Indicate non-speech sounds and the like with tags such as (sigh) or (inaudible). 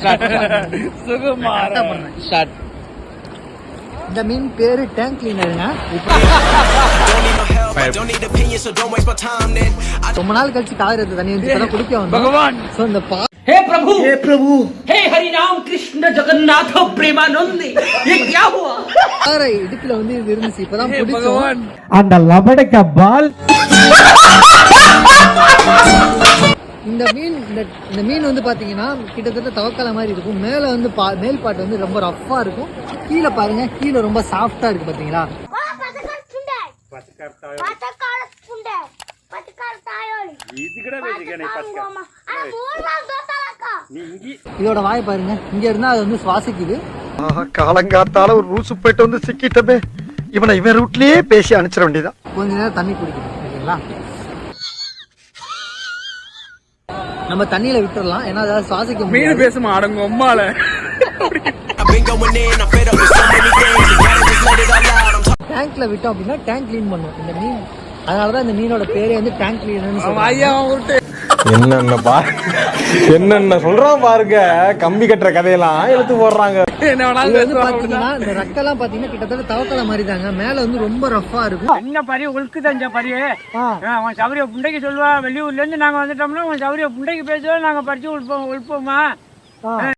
கரெக்டா (laughs) பண்றேன். ஷார்ட் இந்த மீன் பேரு tank கிளீனருங்க Don't need opinions, so don't waste my time then. I ரொம்ப நாள் கழிச்சு காதல் எடுத்து தண்ணி வந்து இப்பதான் குடிக்க வந்தோம் பகவான் சோ இந்த பா हे प्रभु ஏ பிரபு हे हरि राम कृष्ण जगन्नाथ प्रेमानंद ये क्या हुआ பாறை இடுப்புல வந்து இது இருந்துச்சு இப்பதான் ஹே பிடிச்சோம் பகவான் அந்த லபடக்க பால் இந்த மீன் இந்த மீன் வந்து பார்த்தீங்கன்னா கிட்டத்தட்ட தவக்கலை மாதிரி இருக்கும். மேலே வந்து பா மேல் பாட்டு வந்து ரொம்ப ரஃப்பாக இருக்கும். கீழே பாருங்க கீழே ரொம்ப சாஃப்டாக இருக்கு பார்த்தீங்களா இதோட வாய் பாருங்க. இங்க இருந்தா அது வந்து சுவாசிக்குது. காலங்காத்தால ஒரு ரூசு போயிட்டு வந்து சிக்கிட்டமே. இவனை இவன் ரூட்லயே பேசி அனுப்பிச்சிட வேண்டியதான் கொஞ்ச நேரம் தண்ணி குடிக்கணும் நம்ம தண்ணியில விட்டுறலாம். ஏன்னா அதாவது சுவாசிக்க மீன் பேசுமா அடங்க உம்மால. டேங்க்ல விட்டோம் அப்படின்னா டேங்க் க்ளீன் பண்ணும் இந்த மீன் அதனாலதான் இந்த மீனோட பேரே வந்து டேங்க் கிளீனர்னு அவன் சொல்லுவாங்க ஐயா என்னென்ன பா என்னென்ன சொல்றான் பாருங்க? கம்பி கட்டுற கதையெல்லாம் எடுத்து போடுறாங்க. இந்த ரெக்கெல்லாம் பாத்தீங்கன்னா கிட்டத்தட்ட தவக்கலை மாதிரி தாங்க மேல வந்து ரொம்ப ரஃப்பா இருக்கும். என்ன பரி உழுக்கு தஞ்ச பரி அவன் சௌரிய புண்டைக்கு சொல்லுவா வெளியூர்ல இருந்து நாங்க வந்துட்டோம்னா உன் சௌரிய புண்டைக்கு பேசுவோம் நாங்க படிச்சு உழுப்போம் உழுப்போமா?